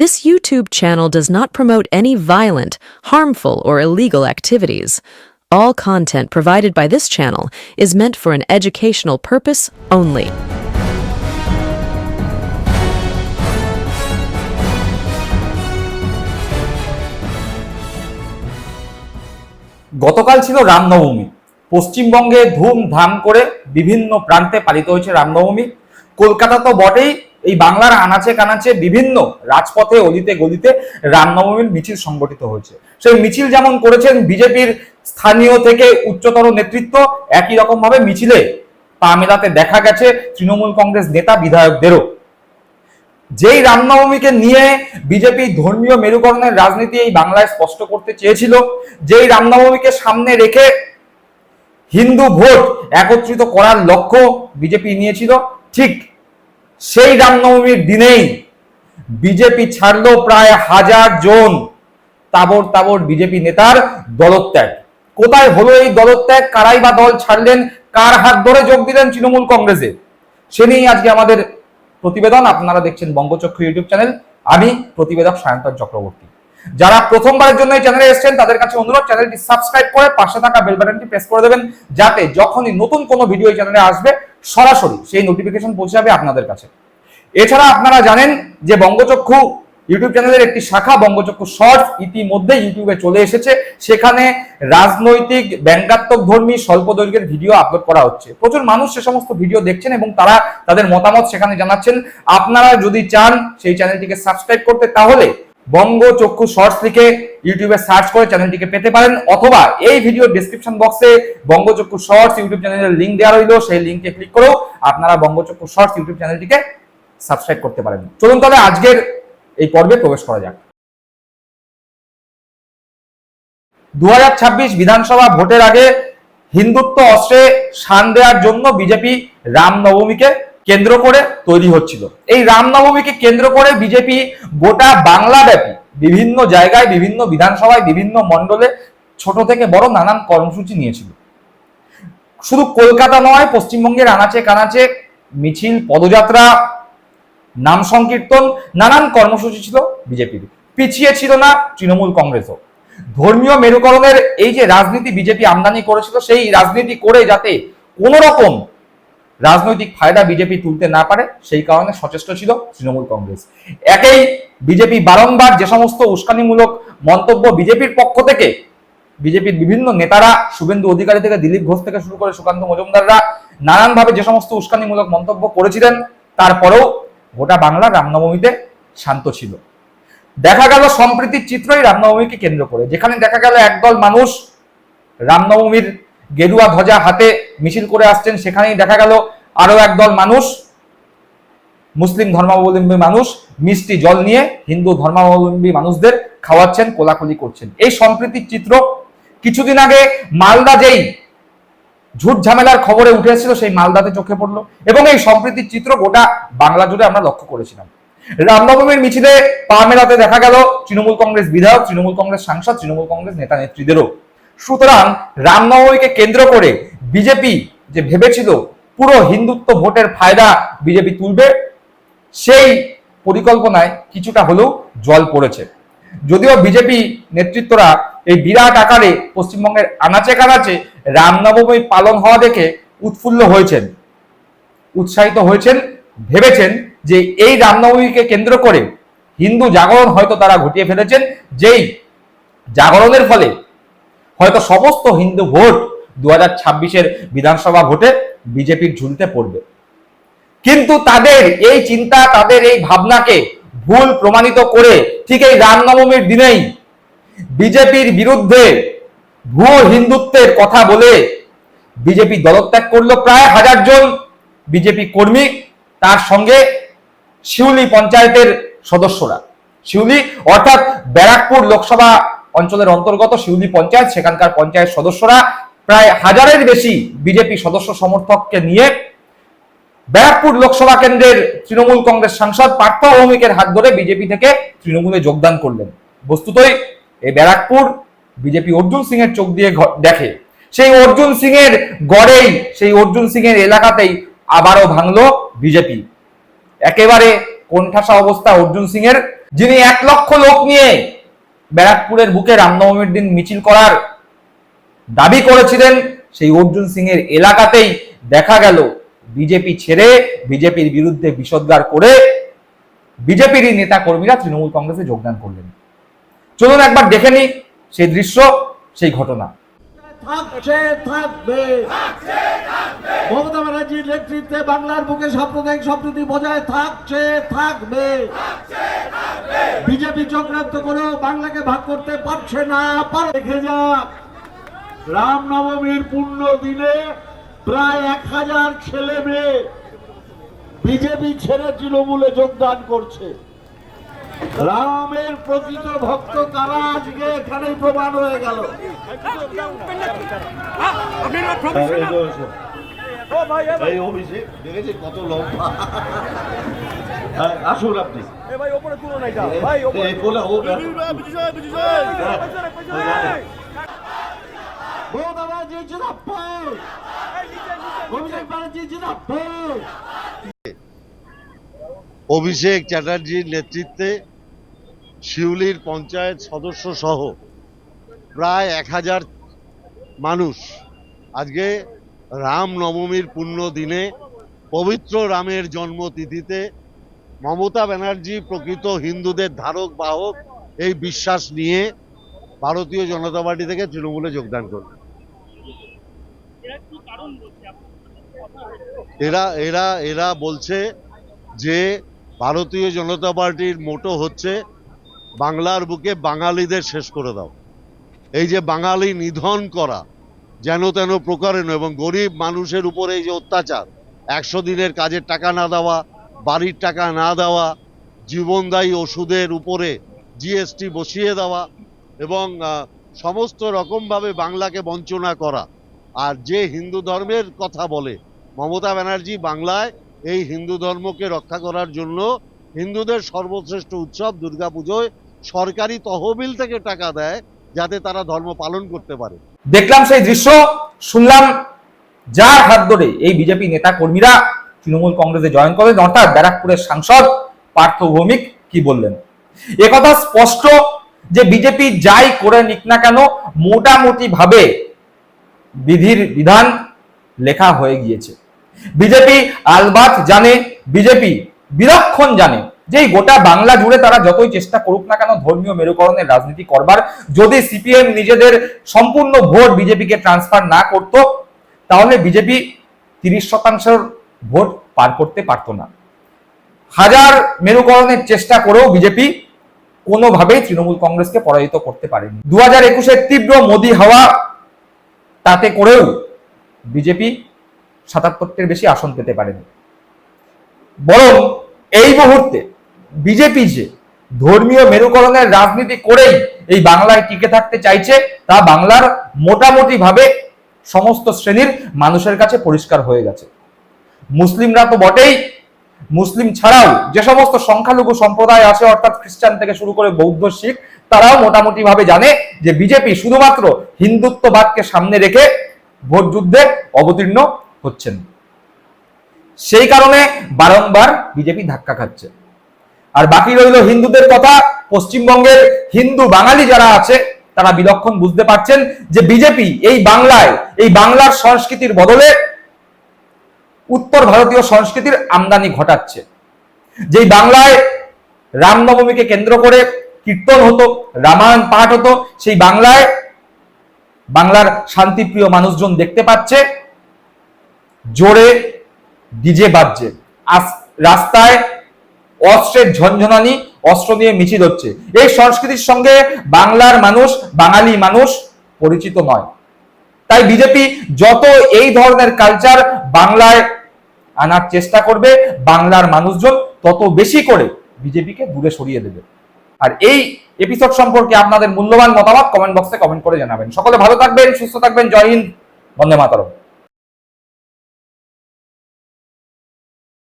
This YouTube channel does not promote any violent, harmful, or illegal activities. All content provided by this channel is meant for an educational purpose only. গতকাল ছিল রামনবমী পশ্চিমবঙ্গে ধুমধাম করে বিভিন্ন প্রান্তে পালিত হয়েছে রামনবমী কলকাতা তো বটেই এই বাংলার আনাচে কানাচে বিভিন্ন রাজপথে অলিতে গলিতে রামনবমীর মিছিল সংগঠিত হয়েছে। সেই মিছিল যেমন করেছেন বিজেপির স্থানীয় থেকে উচ্চতর নেতৃত্ব, একই রকম ভাবে মিছিলে পা মেলাতে দেখা গেছে তৃণমূল কংগ্রেস নেতা বিধায়কদেরও। যেই রামনবমীকে নিয়ে বিজেপি ধর্মীয় মেরুকরণের রাজনীতি এই বাংলায় স্পষ্ট করতে চেয়েছিল, যেই রামনবমীকে সামনে রেখে হিন্দু ভোট একত্রিত করার লক্ষ্য বিজেপি নিয়েছিল, ঠিক সেই রামনবমীর দিনেই বিজেপি ছাড়লো প্রায় হাজার জন তাবর তাবর বিজেপি নেতার দলত্যাগ। কোথায় হলো এই দলত্যাগ? কারাই বা দল ছাড়লেন? কার হাত ধরে যোগ দিলেন তৃণমূল কংগ্রেসে? সে নিয়েই আজকে আমাদের প্রতিবেদন। আপনারা দেখছেন বঙ্গচক্ষু ইউটিউব চ্যানেল। আমি প্রতিবেদক সায়ন্তন চক্রবর্তী। যারা প্রথমবারের জন্য এই চ্যানেলে এসেছেন, তাদের কাছে অনুরোধ চ্যানেলটি সাবস্ক্রাইব করে পাশে থাকা বেল বাটনটি প্রেস করে দেবেন, যাতে যখনই নতুন কোনো ভিডিও এই চ্যানেলে আসবে, সরাসরি সেই নোটিফিকেশন পৌঁছে যাবে আপনাদের কাছে। এছাড়া আপনারা জানেন যে বঙ্গচক্ষু ইউটিউব চ্যানেলের একটি শাখা, বঙ্গচক্ষু শর্ট ইতিমধ্যে ইউটিউবে চলে এসেছে। সেখানে রাজনৈতিক, ব্যঙ্গাত্মক ধর্মী স্বল্প দৈর্ঘ্যের ভিডিও আপলোড করা হচ্ছে। প্রচুর মানুষ সে সমস্ত ভিডিও দেখছেন এবং তারা তাদের মতামত সেখানে জানাচ্ছেন। আপনারা যদি চান সেই চ্যানেলটিকে সাবস্ক্রাইব করতে, তাহলে বঙ্গচক্ষু শর্টস লিখে ইউটিউবে সার্চ করে চ্যানেলটিকে পেতে পারেন, অথবা এই ভিডিও ডেসক্রিপশন বক্সে বঙ্গচক্ষু শর্টস ইউটিউব চ্যানেলের লিঙ্ক দেওয়া রইল, সেই লিঙ্কে ক্লিক করেও আপনারা বঙ্গচক্ষু শর্টস ইউটিউব চ্যানেলটিকে সাবস্ক্রাইব করতে পারেন। চলুন তবে আজকের এই পর্বে প্রবেশ করা যাক। দু হাজার ছাব্বিশ বিধানসভা ভোটের আগে হিন্দুত্ব অস্ত্রে শান দেওয়ার জন্য বিজেপি রামনবমীকে কেন্দ্র করে তৈরি হচ্ছিল। এই রামনবমীকে কেন্দ্র করে বিজেপি গোটা বাংলা ব্যাপী বিভিন্ন জায়গায়, বিভিন্ন বিধানসভায়, বিভিন্ন মণ্ডলে ছোট থেকে বড় নানান কর্মসূচি নিয়েছিল। শুধু কলকাতা নয়, পশ্চিমবঙ্গের আনাচে কানাচে মিছিল, পদযাত্রা, নাম সংকীর্তন, নানান কর্মসূচি ছিল বিজেপির। পিছিয়ে ছিল না তৃণমূল কংগ্রেসও। ধর্মীয় মেরুকরণের এই যে রাজনীতি বিজেপি আমদানি করেছিল, সেই রাজনীতি করে যাতে কোন রকম রাজনৈতিক ফায়দা বিজেপি তুলতে না পারে, সেই কারণে সচেষ্ট ছিল তৃণমূল কংগ্রেস। একেই বিজেপি বারংবার যে সমস্ত উস্কানিমূলক মন্তব্য বিজেপির পক্ষ থেকে, বিজেপির বিভিন্ন নেতারা, শুভেন্দু অধিকারী থেকে দিলীপ ঘোষ থেকে শুরু করে সুকান্ত মজুমদাররা নানানভাবে যে সমস্ত উস্কানিমূলক মন্তব্য করেছিলেন, তারপরেও গোটা বাংলা রামনবমীতে শান্ত ছিল। দেখা গেল সম্প্রীতির চিত্রই রামনবমীকে কেন্দ্র করে। যেখানে দেখা গেল একদল মানুষ রামনবমীর গেরুয়া ধ্বজা হাতে মিছিল করে আসছেন, সেখানেই দেখা গেল আরও একদল মানুষ, মুসলিম ধর্মাবলম্বী মানুষ, মিষ্টি জল নিয়ে হিন্দু ধর্মাবলম্বী মানুষদের খাওয়াচ্ছেন, কোলাকুলি করছেন। এই সম্প্রীতির চিত্র কিছুদিন আগে মালদা যেই ঝুট ঝামেলার খবরে উঠে এসেছিল, সেই মালদাতে চোখে পড়ল। এবং এই সম্প্রীতির চিত্র গোটা বাংলা জুড়ে আমরা লক্ষ্য করেছিলাম। রামনবমীর মিছিলে পা মেলাতে দেখা গেল তৃণমূল কংগ্রেস বিধায়ক, তৃণমূল কংগ্রেস সাংসদ, তৃণমূল কংগ্রেস নেতা নেত্রীদেরও সুতরাং রামনবমীকে কেন্দ্র করে বিজেপি যে ভেবেছিল পুরো হিন্দুত্ব ভোটের ফায়দা বিজেপি তুলবে, সেই পরিকল্পনায় কিছুটা হলেও জল পড়েছে। যদিও বিজেপি নেতৃত্বরা এই বিরাট আকারে পশ্চিমবঙ্গের আনাচে কানাচে রামনবমী পালন হওয়া দেখে উৎফুল্ল হয়েছেন। উৎসাহিত হয়েছেন, ভেবেছেন যে এই রামনবমীকে কেন্দ্র করে হিন্দু জাগরণ হয়তো তারা ঘটিয়ে ফেলেছেন, যেই জাগরণের ফলে হয়তো সমস্ত হিন্দু ভোট দু হাজার ছাব্বিশের বিধানসভা ভোটে বিজেপির ঝুলতে পড়বে। কিন্তু তাদের এই চিন্তা, তাদের এই ভাবনাকে ভুল প্রমাণিত করে ঠিক এই রামনবমীর দিনেই বিজেপির বিরুদ্ধে ভুয়ো হিন্দুত্বের কথা বলে বিজেপি দলত্যাগ করল প্রায় হাজার জন বিজেপি কর্মী, তার সঙ্গে শিউলি পঞ্চায়েতের সদস্যরা। শিউলি অর্থাৎ ব্যারাকপুর লোকসভা অঞ্চলের অন্তর্গত শিউলি পঞ্চায়েত, সেখানকার পঞ্চায়েত সদস্যরা প্রায় হাজারের বেশি বিজেপি সদস্য সমর্থককে নিয়ে ব্যারাকপুর লোকসভা কেন্দ্রের তৃণমূল কংগ্রেস সাংসদ পার্থ ভৌমিকের হাত ধরে বিজেপি থেকে তৃণমূলে যোগদান করলেন। বস্তুতই এই ব্যারাকপুর বিজেপি অর্জুন সিং এর চোখ দিয়ে দেখে। সেই অর্জুন সিং এর গড়েই, সেই অর্জুন সিং এর এলাকাতেই আবারও ভাঙলো বিজেপি। একেবারে কোণঠাসা অবস্থা অর্জুন সিং এর যিনি এক লক্ষ লোক নিয়ে ব্যারাকপুরের বুকে রামনবমীর দিন মিছিল করার দাবি করেছিলেন, সেই অর্জুন সিং এর এলাকাতেই দেখা গেল বিজেপি ছেড়ে, বিজেপির বিরুদ্ধে বিষদগার করে বিজেপির নেতা কর্মীরা তৃণমূল কংগ্রেসে যোগদান করলেন। চলুন একবার দেখে নি সেই দৃশ্য, সেই ঘটনা। থাকছে থাকবে। মমতা ব্যানার্জির নেতৃত্বে বাংলার বুকে সাম্প্রদায়িক সম্প্রীতি বজায় থাকছে থাকবে। বিজেপি চক্রান্ত করেও বাংলাকে ভাগ করতে পারছে না পারে। দেখে যাক রামনবমীর পূর্ণ দিনে প্রায় এক হাজার ছেলে মেয়ে বিজেপি ছেড়ে তৃণমূলে যোগদান করছে। রামের প্রকৃত ভক্ত কারা? আজকে এখানেই প্রমাণ হয়ে গেল। অভিষেক কত লম্বা? হ্যাঁ, অভিষেক চ্যাটার্জির নেতৃত্বে শিউলির পঞ্চায়েত সদস্য সহ প্রায় এক হাজার মানুষ আজকে রাম নবমীর পূর্ণ দিনে পবিত্র রামের জন্মতিথিতে মমতা ব্যানার্জি প্রকৃত হিন্দুদের ধারক বাহক এই বিশ্বাস নিয়ে ভারতীয় জনতা পার্টি থেকে তৃণমূলে যোগদান করবে এরা এরা এরা বলছে যে ভারতীয় জনতা পার্টির মোটো হচ্ছে বাংলার বুকে বাঙালিদের শেষ করে দাও। এই যে বাঙালি নিধন করা, যেন তেন প্রকারে নয় এবং গরিব মানুষের উপরে এই যে অত্যাচার, একশো দিনের কাজের টাকা না দেওয়া, বাড়ির টাকা না দেওয়া, জীবনদায়ী ওষুধের উপরে জিএসটি বসিয়ে দেওয়া এবং সমস্ত রকমভাবে বাংলাকে বঞ্চনা করা। আর যে হিন্দু ধর্মের কথা বলে, মমতা ব্যানার্জি বাংলায় এই হিন্দু ধর্মকে রক্ষা করার জন্য হিন্দুদের সর্বশ্রেষ্ঠ উৎসব দুর্গাপুজোয় সরকারি তহবিল থেকে টাকা দেয় যাতে তারা ধর্ম পালন করতে পারে। দেখলাম সেই দৃশ্য, শুনলাম যার হাত ধরে এই বিজেপি নেতা কর্মীরা তৃণমূল কংগ্রেসে জয়েন করেন, অর্থাৎ ব্যারাকপুরের সাংসদ পার্থ ভৌমিক কি বললেন? একথা স্পষ্ট যে বিজেপি যাই করে নিক না কেন মোটামুটি ভাবে বিধির বিধান লেখা হয়ে গিয়েছে। বিজেপি আলবাত জানে, বিজেপি বিলক্ষণ জানে যে গোটা বাংলা জুড়ে তারা যতই চেষ্টা করুক না কেন ধর্মীয় মেরুকরণের রাজনীতি করবার, যদি সিপিএম নিজেদের সম্পূর্ণ ভোট বিজেপিকে ট্রান্সফার না করত, তাহলে বিজেপি তিরিশ শতাংশের ভোট পার করতে পারতো না। হাজার মেরুকরণের চেষ্টা করেও বিজেপি কোনোভাবেই তৃণমূল কংগ্রেসকে পরাজিত করতে পারেনি। দু হাজার একুশের তীব্র মোদী হাওয়া তাতে করেও বিজেপি সাতাত্তরটির বেশি আসন পেতে পারেনি। বরং এই মুহূর্তে বিজেপি যে ধর্মীয় মেরুকরণের রাজনীতি করেই এই বাংলায় টিকে থাকতে চাইছে, তা বাংলার মোটামুটি ভাবে সমস্ত শ্রেণির মানুষের কাছে পরিষ্কার হয়ে গেছে। মুসলিমরা তো বটেই, মুসলিম ছাড়াও যে সমস্ত সংখ্যালঘু সম্প্রদায় আছে, অর্থাৎ খ্রিস্টান থেকে শুরু করে বৌদ্ধ, শিখ, তারাও মোটামুটি ভাবে জানে যে বিজেপি শুধুমাত্র হিন্দুত্ববাদকে সামনে রেখে ভোট যুদ্ধে অবতীর্ণ হচ্ছেন। সেই কারণে বারংবার বিজেপি ধাক্কা খাচ্ছে। আর বাকি রইল হিন্দুদের কথা, পশ্চিমবঙ্গের হিন্দু বাঙালি যারা আছে, তারা বিলক্ষণ বুঝতে পারছেন যে বিজেপি এই বাংলায়, এই বাংলার সংস্কৃতির বদলে উত্তর ভারতীয় সংস্কৃতির আমদানি ঘটাচ্ছে। যেই বাংলায় রামনবমীকে কেন্দ্র করে কীর্তন হতো, রামায়ণ পাঠ হতো, সেই বাংলায় বাংলার শান্তিপ্রিয় মানুষজন দেখতে পাচ্ছে। জোরে ডিজে বাজছে। রাস্তায় অস্ত্রের ঝনঝনানি, অস্ত্র নিয়ে মিছিল হচ্ছে। এই সংস্কৃতির সঙ্গে বাংলার মানুষ, বাঙালি মানুষ পরিচিত নয়। তাই বিজেপি যত এই ধরনের কালচার বাংলায় আনার চেষ্টা করবে, বাংলার মানুষজন তত বেশি করে বিজেপিকে দূরে সরিয়ে দেবে। আর এই এপিসোড সম্পর্কে আপনাদের মূল্যবান মতামত কমেন্ট বক্সে কমেন্ট করে জানাবেন। সকলে ভালো থাকবেন, সুস্থ থাকবেন, জয় হিন্দ, বন্দে মাতরম।